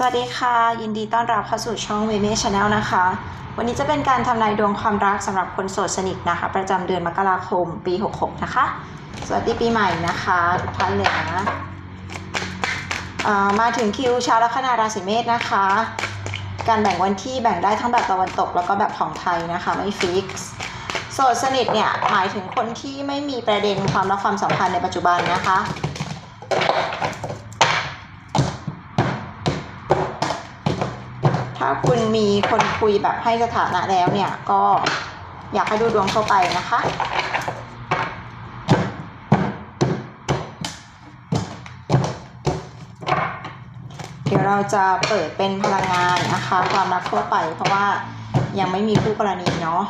สวัสดีค่ะ ยินดีต้อนรับเข้าสู่ช่องเวเมชาแนลนะคะ วันนี้จะเป็นการทำนายดวงความรักสำหรับคนโสดสนิทนะคะ ประจำเดือนมกราคมปี 66 นะคะ สวัสดีปีใหม่นะคะทุกท่านเลยนะอ่ามาถึงคิวชาวลัคนาราศีเมษนะคะ การแบ่งวันที่แบ่งได้ทั้งแบบตะวันตกแล้วก็แบบของไทยนะคะไม่ฟิกซ์โสดสนิทเนี่ยหมายถึงคนที่ไม่มีประเด็นความรักความสัมพันธ์ในปัจจุบันนะคะ ถ้า คุณมีคนคุยแบบให้สถานะแล้วเนี่ยก็อยากให้ดูดวงเข้าไปนะคะเดี๋ยวเราจะเปิดเป็นพลังงานนะคะ ความรักทั่วไปเพราะว่ายังไม่มีคู่กรณีเนาะ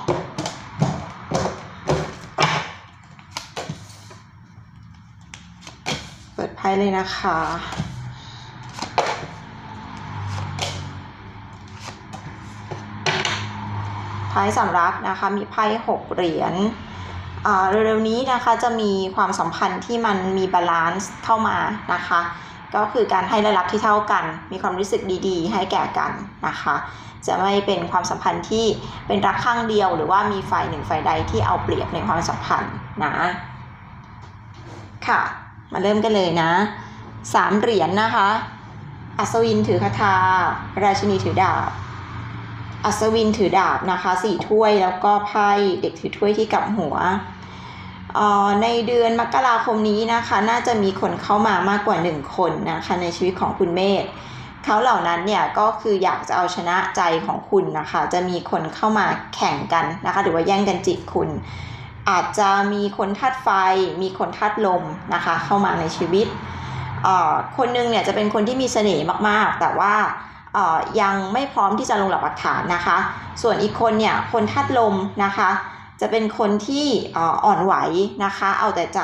เปิดไพ่เลยนะคะ ไพ่สำรับนะคะมีไพ่หกเหรียญเร็วๆนี้นะคะจะมีความสัมพันธ์ที่มันมีบาลานซ์เข้ามานะคะ ก็คือการให้และรับที่เท่ากัน มีความรู้สึกดีๆ ให้แก่กันนะคะ จะไม่เป็นความสัมพันธ์ที่เป็นรักข้างเดียวหรือว่ามีฝ่ายหนึ่งฝ่ายใดที่เอาเปรียบในความสัมพันธ์นะค่ะ มาเริ่มกันเลยนะสามเหรียญนะคะ อัศวินถือคาถาราชินีถือดาบ อัศวินถือดาบนะคะสี่ถ้วยแล้วก็ไพ่เด็กถือถ้วยที่กับหัวอ่อในเดือนมกราคมนี้นะคะ น่าจะมีคนเข้ามามากกว่าหนึ่งคนนะคะในชีวิตของคุณเมธเขาเหล่านั้นเนี่ยก็คืออยากจะเอาชนะใจของคุณนะคะ จะมีคนเข้ามาแข่งกันนะคะ หรือว่าแย่งกันจิกคุณ อาจจะมีคนธาตุไฟ มีคนธาตุลมนะคะ เข้ามาในชีวิตอ่อคนหนึงเนี่ยจะเป็นคนที่มีเสน่ห์มากๆ แต่ว่า ยังไม่พร้อมที่จะลงหลักปักฐานนะคะ ส่วนอีกคนเนี่ยคนธาตุลมนะคะ จะเป็นคนที่อ่อนไหวนะคะ เอาแต่ใจ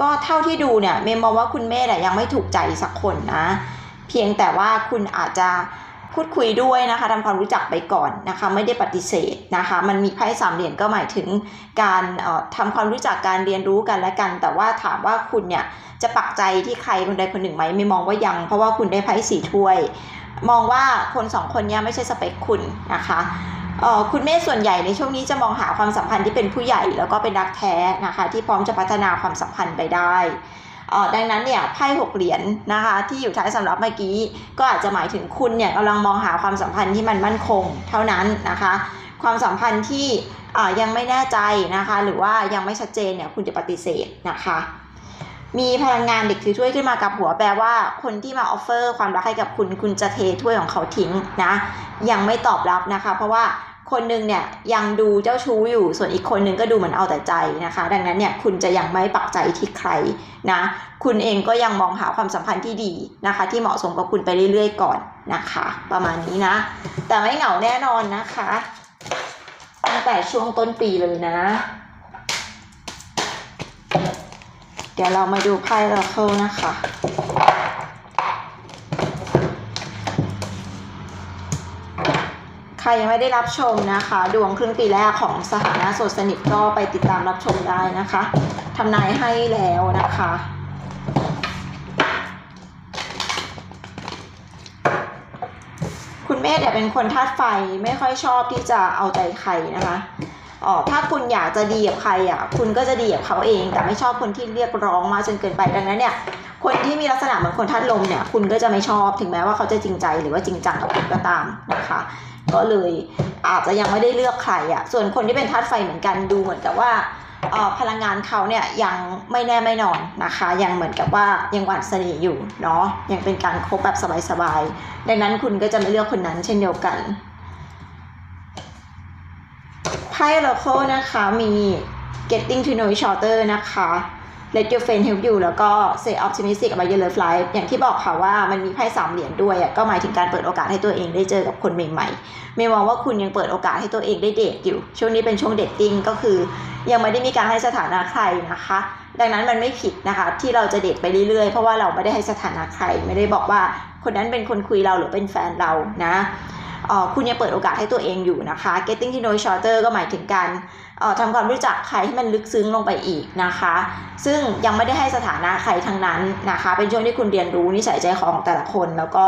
ก็เท่าที่ดูเนี่ยเมย์มองว่าคุณเมธยังไม่ถูกใจสักคนนะ เพียงแต่ว่าคุณอาจจะพูดคุยด้วยนะคะทำความรู้จักไปก่อนนะคะ ไม่ได้ปฏิเสธนะคะ มันมีไพ่สามเหรียญก็หมายถึงการเอ่อทำความรู้จักการเรียนรู้กันและกัน แต่ว่าถามว่าคุณเนี่ยจะปักใจที่ใครคนใดคนหนึ่งไหมไม่มองว่ายัง เพราะว่าคุณได้ไพ่สี่ถ้วย มองว่าคนสองคนนี้ไม่ใช่สเปคคุณนะคะคุณเมธส่วนใหญ่ในช่วงนี้จะมองหาความสัมพันธ์ที่เป็นผู้ใหญ่แล้วก็เป็นรักแท้นะคะ ที่พร้อมจะพัฒนาความสัมพันธ์ไปได้ดังนั้นเนี่ยไพ่หกเหรียญนะคะที่อยู่ท้ายสำหรับเมื่อกี้ ก็อาจจะหมายถึงคุณเนี่ยกำลังมองหาความสัมพันธ์ที่มันมั่นคงเท่านั้นนะคะ ความสัมพันธ์ที่ยังไม่แน่ใจนะคะ หรือว่ายังไม่ชัดเจนเนี่ยคุณจะปฏิเสธนะคะ มีพลังงานเด็กถือถ้วยขึ้นมากับหัวแปลว่า คนที่มาออฟเฟอร์ความรักให้กับคุณคุณจะเทถ้วยของเขาทิ้งนะ ยังไม่ตอบรับนะคะ เพราะว่าคนหนึ่งเนี่ยยังดูเจ้าชู้อยู่ ส่วนอีกคนหนึงก็ดูเหมือนเอาแต่ใจนะคะ ดังนั้นเนี่ยคุณจะยังไม่ปักใจที่ใครนะ คุณเองก็ยังมองหาความสัมพันธ์ที่ดีนะคะ ที่เหมาะสมกับคุณไปเรื่อยๆก่อนนะคะ ประมาณนี้นะ แต่ไม่เหงาแน่นอนนะคะตั้งแต่ช่วงต้นปีเลยนะ เดี๋ยวเรามาดูไพ่ราเคิลนะคะ ใครยังไม่ได้รับชมนะคะ ดวงครึ่งปีแรกของสถานะโสดสนิทก็ไปติดตามรับชมได้นะคะทำนายให้แล้วนะคะ คุณเมธเนี่ยเป็นคนธาตุไฟไม่ค่อยชอบที่จะเอาใจใครนะคะ อ๋อถ้าคุณอยากจะดีกับใครอะคุณก็จะดีกับเขาเอง แต่ไม่ชอบคนที่เรียกร้องมากจนเกินไปดังนั้นเนี่ยคนที่มีลักษณะเหมือนคนธาตุลมเนี่ยคุณก็จะไม่ชอบถึงแม้ว่าเขาจะจริงใจหรือว่าจริงจังกับคุณก็ตามนะคะ ก็เลยอาจจะยังไม่ได้เลือกใครอะส่วนคนที่เป็นธาตุไฟเหมือนกันดูเหมือนกับว่าออพลังงานเขาเนี่ยยังไม่แน่ไม่นอนนะคะ ยังเหมือนกับว่ายังหวานเสน่ห์อยู่เนาะยังเป็นการคบแบบสบายๆดังนั้นคุณก็จะไม่เลือกคนนั้นเช่นเดียวกัน ไพ่ Oracle นะคะมี getting to know each other นะคะ let your friend help you แล้วก็ stay optimistic about your love life อย่างที่บอกค่ะว่ามันมีไพ่สามเหรียญด้วยก็หมายถึงการเปิดโอกาสให้ตัวเองได้เจอกับคนใหม่ๆ ไม่มองว่าคุณยังเปิดโอกาสให้ตัวเองได้เดทอยู่ ช่วงนี้เป็นช่วงเดทติ้งก็คือ ยังไม่ได้มีการให้สถานะใครนะคะ ดังนั้นมันไม่ผิดนะคะ ที่เราจะเดทไปเรื่อยๆ เพราะว่าเราไม่ได้ให้สถานะใคร ไม่ได้บอกว่าคนนั้นเป็นคนคุยเราหรือเป็นแฟนเรานะ คุณยังเปิดโอกาสให้ตัวเองอยู่นะคะ getting to know shorter ก็หมายถึงการทำความรู้จักใครให้มันลึกซึ้งลงไปอีกนะคะ ซึ่งยังไม่ได้ให้สถานะใครทั้งนั้นนะคะ เป็นช่วงที่คุณเรียนรู้นิสัยใจคอของแต่ละคน แล้วก็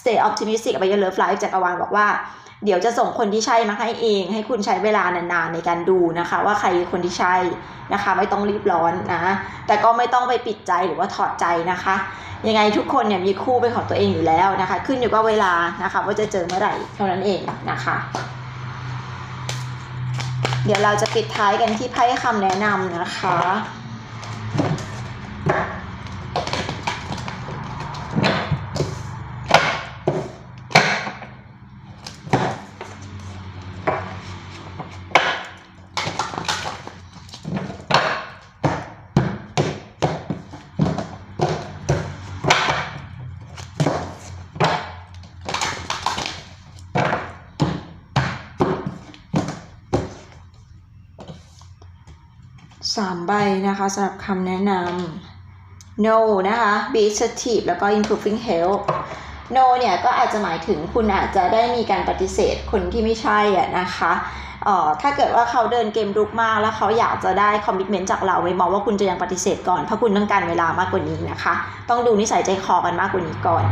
stay optimistic about your love life จักรวาลบอกว่า เดี๋ยวจะส่งคนที่ใช่มาให้เอง ให้คุณใช้เวลานานๆในการดูนะคะ ว่าใครคือคนที่ใช่นะคะ ไม่ต้องรีบร้อนนะ แต่ก็ไม่ต้องไปปิดใจหรือว่าถอดใจนะคะ ยังไงทุกคนเนี่ยมีคู่เป็นของตัวเองอยู่แล้วนะคะ ขึ้นอยู่กับเวลานะคะว่าจะเจอเมื่อไหร่เท่านั้นเองนะคะ เดี๋ยวเราจะปิดท้ายกันที่ไพ่คำแนะนำนะคะ สามใบนะคะสำหรับคำแนะนำ no นะคะ be assertive แล้วก็ improving health no เนี่ยก็อาจจะหมายถึงคุณอาจจะได้มีการปฏิเสธคนที่ไม่ใช่อะนะคะถ้าเกิดว่าเขาเดินเกมรุกมากแล้วเขาอยากจะได้คอมมิชเมนต์จากเราไม่มองว่าคุณจะยังปฏิเสธก่อนเพราะคุณต้องการเวลามากกว่านี้นะคะ ต้องดูนิสัยใจคอกันมากกว่านี้ก่อน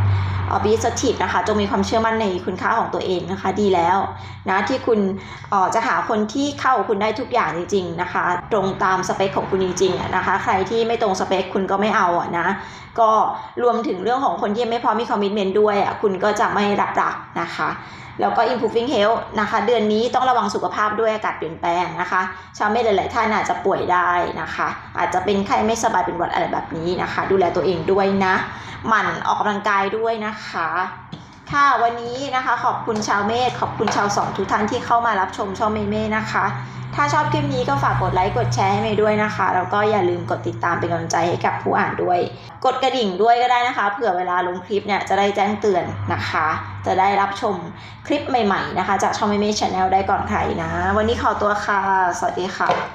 ออ be assertive นะคะ จงมีความเชื่อมั่นในคุณค่าของตัวเองนะคะ ดีแล้วนะที่คุณออจะหาคนที่เข้าคุณได้ทุกอย่างจริง ๆนะคะ ตรงตามสเปคของคุณจริงๆอะนะคะ ใครที่ไม่ตรงสเปคคุณก็ไม่เอาอะนะ ก็รวมถึงเรื่องของคนที่ไม่พร้อมมีคอมมิชเมนต์ด้วยอะคุณก็จะไม่รับรักนะคะ แล้วก็ improving health นะคะ เดือนนี้ต้องระวังสุขภาพด้วยอากาศเปลี่ยนแปลงนะคะ ชาวเมษหลาย ๆ ท่านอาจจะป่วยได้นะคะ อาจจะเป็นไข้ไม่สบายเป็นหวัดอะไรแบบนี้นะคะ ดูแลตัวเองด้วยนะ หมั่นออกกำลังกายด้วยนะคะ ค่ะวันนี้นะคะขอบคุณชาวเมษขอบคุณชาวสองทุกท่านที่เข้ามารับชมช่องเมเม่นะคะ ถ้าชอบคลิปนี้ก็ฝากกดไลค์กดแชร์ให้เมย์ด้วยนะคะแล้วก็อย่าลืมกดติดตามเป็นกำลังใจให้กับผู้อ่านด้วย กดกระดิ่งด้วยก็ได้นะคะ เผื่อเวลาลงคลิปเนี่ยจะได้แจ้งเตือนนะคะ จะได้รับชมคลิปใหม่ๆนะคะ จากช่องเมเม่ชาแนลได้ก่อนใครนะ วันนี้ขอตัวค่ะ สวัสดีค่ะ